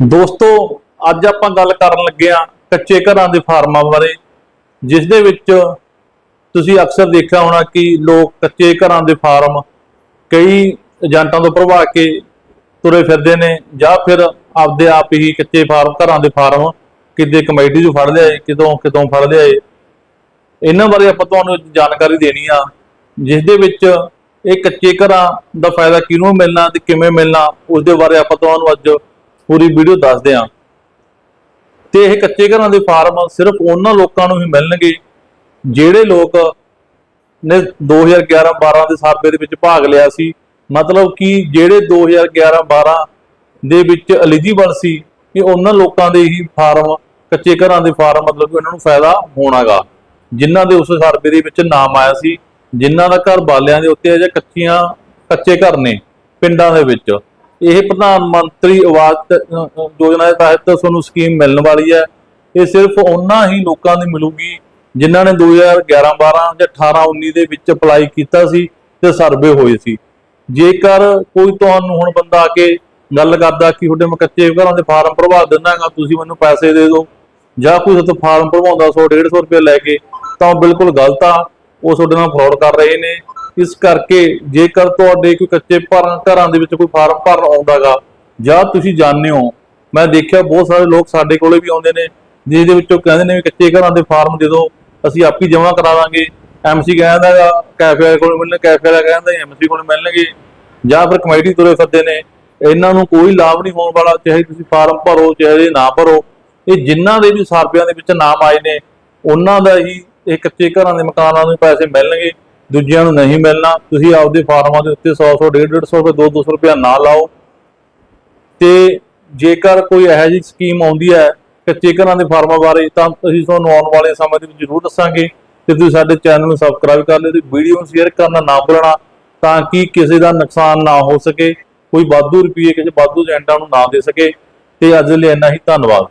ਦੋਸਤੋ, ਅੱਜ ਆਪਾਂ ਗੱਲ ਕਰਨ ਲੱਗੇ ਆ ਕੱਚੇ ਘਰਾਂ ਦੇ ਫਾਰਮਾਂ ਬਾਰੇ, ਜਿਸ ਦੇ ਵਿੱਚ ਤੁਸੀਂ ਅਕਸਰ ਦੇਖਿਆ ਹੋਣਾ ਕਿ ਲੋਕ ਕੱਚੇ ਘਰਾਂ ਦੇ ਫਾਰਮ ਕਈ ਏਜੰਟਾਂ ਤੋਂ ਭਰਵਾ ਕੇ ਤੁਰੇ ਫਿਰਦੇ ਨੇ ਜਾਂ ਫਿਰ ਆਪਦੇ ਆਪ ਹੀ ਕੱਚੇ ਫਾਰਮ, ਘਰਾਂ ਦੇ ਫਾਰਮ ਕਿਤੇ ਕਮੇਟੀ ਤੋਂ ਫੜ ਲਿਆਏ, ਕਿਤੋਂ ਕਿਤੋਂ ਫੜ ਲਿਆਏ। ਇਹਨਾਂ ਬਾਰੇ ਆਪਾਂ ਤੁਹਾਨੂੰ ਜਾਣਕਾਰੀ ਦੇਣੀ ਆ, ਜਿਸ ਦੇ ਵਿੱਚ ਇਹ ਕੱਚੇ ਘਰਾਂ ਦਾ ਫਾਇਦਾ ਕਿਹਨੂੰ ਮਿਲਣਾ ਤੇ ਕਿਵੇਂ ਮਿਲਣਾ, ਉਸ ਦੇ ਬਾਰੇ ਆਪਾਂ ਤੁਹਾਨੂੰ ਅੱਜ ਪੂਰੀ ਵੀਡੀਓ ਦੱਸਦੇ ਹਾਂ ਤੇ ਇਹ ਕੱਚੇ ਘਰਾਂ ਦੇ ਫਾਰਮ ਸਿਰਫ ਉਹਨਾਂ ਲੋਕਾਂ ਨੂੰ ਹੀ ਮਿਲਣਗੇ, ਜਿਹੜੇ ਲੋਕ ਨੇ 2011-12 ਦੇ ਸਰਵੇ ਦੇ ਵਿੱਚ ਭਾਗ ਲਿਆ ਸੀ। ਮਤਲਬ ਕਿ ਜਿਹੜੇ 2011-12 ਦੇ ਵਿੱਚ ਐਲੀਜੀਬਲ ਸੀ ਕਿ ਉਹਨਾਂ ਲੋਕਾਂ ਦੇ ਹੀ ਫਾਰਮ, ਕੱਚੇ ਘਰਾਂ ਦੇ ਫਾਰਮ ਮਤਲਬ ਕਿ ਉਹਨਾਂ ਨੂੰ ਫਾਇਦਾ ਹੋਣਾਗਾ। ਜਿਨ੍ਹਾਂ ਦੇ ਉਸ ਸਰਵੇ ਦੇ ਵਿੱਚ ਨਾਮ ਆਇਆ ਸੀ, ਜਿਨ੍ਹਾਂ ਦਾ ਘਰ ਬਾਲਿਆਂ ਦੇ ਉੱਤੇ ਹੈ ਜਾਂ ਕੱਚੀਆਂ, ਕੱਚੇ ਘਰ ਨੇ ਪਿੰਡਾਂ ਦੇ ਵਿੱਚ। ਇਹ ਪ੍ਰਧਾਨ ਮੰਤਰੀ ਆਵਾਸ ਯੋਜਨਾ ਦੇ ਤਹਿਤ ਤੁਹਾਨੂੰ ਸਕੀਮ ਮਿਲਣ ਵਾਲੀ ਹੈ। ਇਹ ਸਿਰਫ ਉਹਨਾਂ ਹੀ ਲੋਕਾਂ ਦੀ ਮਿਲੂਗੀ ਜਿਨ੍ਹਾਂ ਨੇ 2011-12 ਜਾਂ 18-19 ਦੇ ਵਿੱਚ ਅਪਲਾਈ ਕੀਤਾ ਸੀ ਤੇ ਸਰਵੇ ਹੋਏ ਸੀ। ਜੇਕਰ ਕੋਈ ਤੁਹਾਨੂੰ ਹੁਣ ਬੰਦਾ ਆ ਕੇ ਗੱਲ ਕਰਦਾ ਕਿ ਤੁਹਾਡੇ ਮੈਂ ਕੱਚੇ ਘਰਾਂ ਦੇ ਫਾਰਮ ਭਰਵਾ ਦਿੰਦਾਗਾ, ਤੁਸੀਂ ਮੈਨੂੰ ਪੈਸੇ ਦੇ ਦਿਓ ਜਾਂ ਕੋਈ ਤੁਹਾਡੇ ਫਾਰਮ ਭਰਵਾਉਂਦਾ 100 150 ਰੁਪਏ ਲੈ ਕੇ, ਤਾਂ ਉਹ ਬਿਲਕੁਲ ਗਲਤ ਆ। ਉਹ ਤੁਹਾਡੇ ਨਾਲ ਫਰਾਡ ਕਰ ਰਹੇ ਨੇ। ਇਸ ਕਰਕੇ ਜੇਕਰ ਤੁਹਾਡੇ ਕੋਈ ਕੱਚੇ ਭਰਨ ਘਰਾਂ ਦੇ ਵਿੱਚ ਕੋਈ ਫਾਰਮ ਭਰਨ ਆਉਂਦਾਗਾ ਜਾਂ ਤੁਸੀਂ ਜਾਣਦੇ ਹੋ, ਮੈਂ ਦੇਖਿਆ ਬਹੁਤ ਸਾਰੇ ਲੋਕ ਸਾਡੇ ਕੋਲੇ ਵੀ ਆਉਂਦੇ ਨੇ, ਜਿਹਦੇ ਵਿੱਚੋਂ ਕਹਿੰਦੇ ਨੇ ਵੀ ਕੱਚੇ ਘਰਾਂ ਦੇ ਫਾਰਮ ਦੇ ਦਿਓ, ਅਸੀਂ ਆਪ ਹੀ ਜਮ੍ਹਾਂ ਕਰਾ ਦਾਂਗੇ। ਐਮਸੀ ਕਹਿੰਦਾਗਾ ਕੈਫੇ ਵਾਲੇ ਕੋਲ ਮਿਲਣ ਕੈਫੇ ਵਾਲਾ ਕਹਿੰਦਾ ਐਮਸੀ ਕੋਲ ਮਿਲਣਗੇ, ਜਾਂ ਫਿਰ ਕਮੇਟੀ ਤੁਰੇ ਫਿਰਦੇ ਨੇ, ਇਹਨਾਂ ਨੂੰ ਕੋਈ ਲਾਭ ਨਹੀਂ ਹੋਣ ਵਾਲਾ, ਚਾਹੇ ਤੁਸੀਂ ਫਾਰਮ ਭਰੋ, ਚਾਹੇ ਨਾ ਭਰੋ। ਇਹ ਜਿਨ੍ਹਾਂ ਦੇ ਵੀ ਸਰਵਿਆਂ ਦੇ ਵਿੱਚ ਨਾਮ ਆਏ ਨੇ, ਉਹਨਾਂ ਦਾ ਹੀ ਇਹ ਕੱਚੇ ਘਰਾਂ ਦੇ ਮਕਾਨਾਂ ਨੂੰ ਪੈਸੇ ਮਿਲਣਗੇ। ਦੂਜਿਆਂ ਨੂੰ ਨਹੀਂ ਮਿਲਣਾ, ਤੁਸੀਂ ਆਪਦੇ ਫਾਰਮਾਂ ਦੇ ਉੱਤੇ 100 100 150 150 ਰੁਪਏ 200 ਰੁਪਏ ਨਾ ਲਾਓ। ਤੇ ਜੇਕਰ ਕੋਈ ਇਹੋ ਜਿਹੀ ਸਕੀਮ ਆਉਂਦੀ ਹੈ ਕੱਚੇ ਘਰਾਂ ਦੇ ਫਾਰਮਾਂ ਬਾਰੇ, ਤਾਂ ਅਸੀਂ ਤੁਹਾਨੂੰ ਆਉਣ ਵਾਲੇ ਸਮੇਂ ਦੇ ਵਿੱਚ ਜ਼ਰੂਰ ਦੱਸਾਂਗੇ। ਤੇ ਤੁਸੀਂ ਸਾਡੇ ਚੈਨਲ ਨੂੰ ਸਬਸਕ੍ਰਾਈਬ ਕਰ ਲਿਓ ਤੇ ਵੀਡੀਓ ਨੂੰ ਸ਼ੇਅਰ ਕਰਨਾ ਨਾ ਭੁੱਲਣਾ, ਤਾਂ ਕਿ ਕਿਸੇ ਦਾ ਨੁਕਸਾਨ ਨਾ ਹੋ ਸਕੇ, ਕੋਈ ਵਾਧੂ ਰੁਪਏ ਕਿਸੇ ਵਾਧੂ ਏਜੰਟਾਂ ਨੂੰ ਨਾ ਦੇ ਸਕੇ। ਤੇ ਅੱਜ ਲਈ ਇੰਨਾ ਹੀ, ਧੰਨਵਾਦ।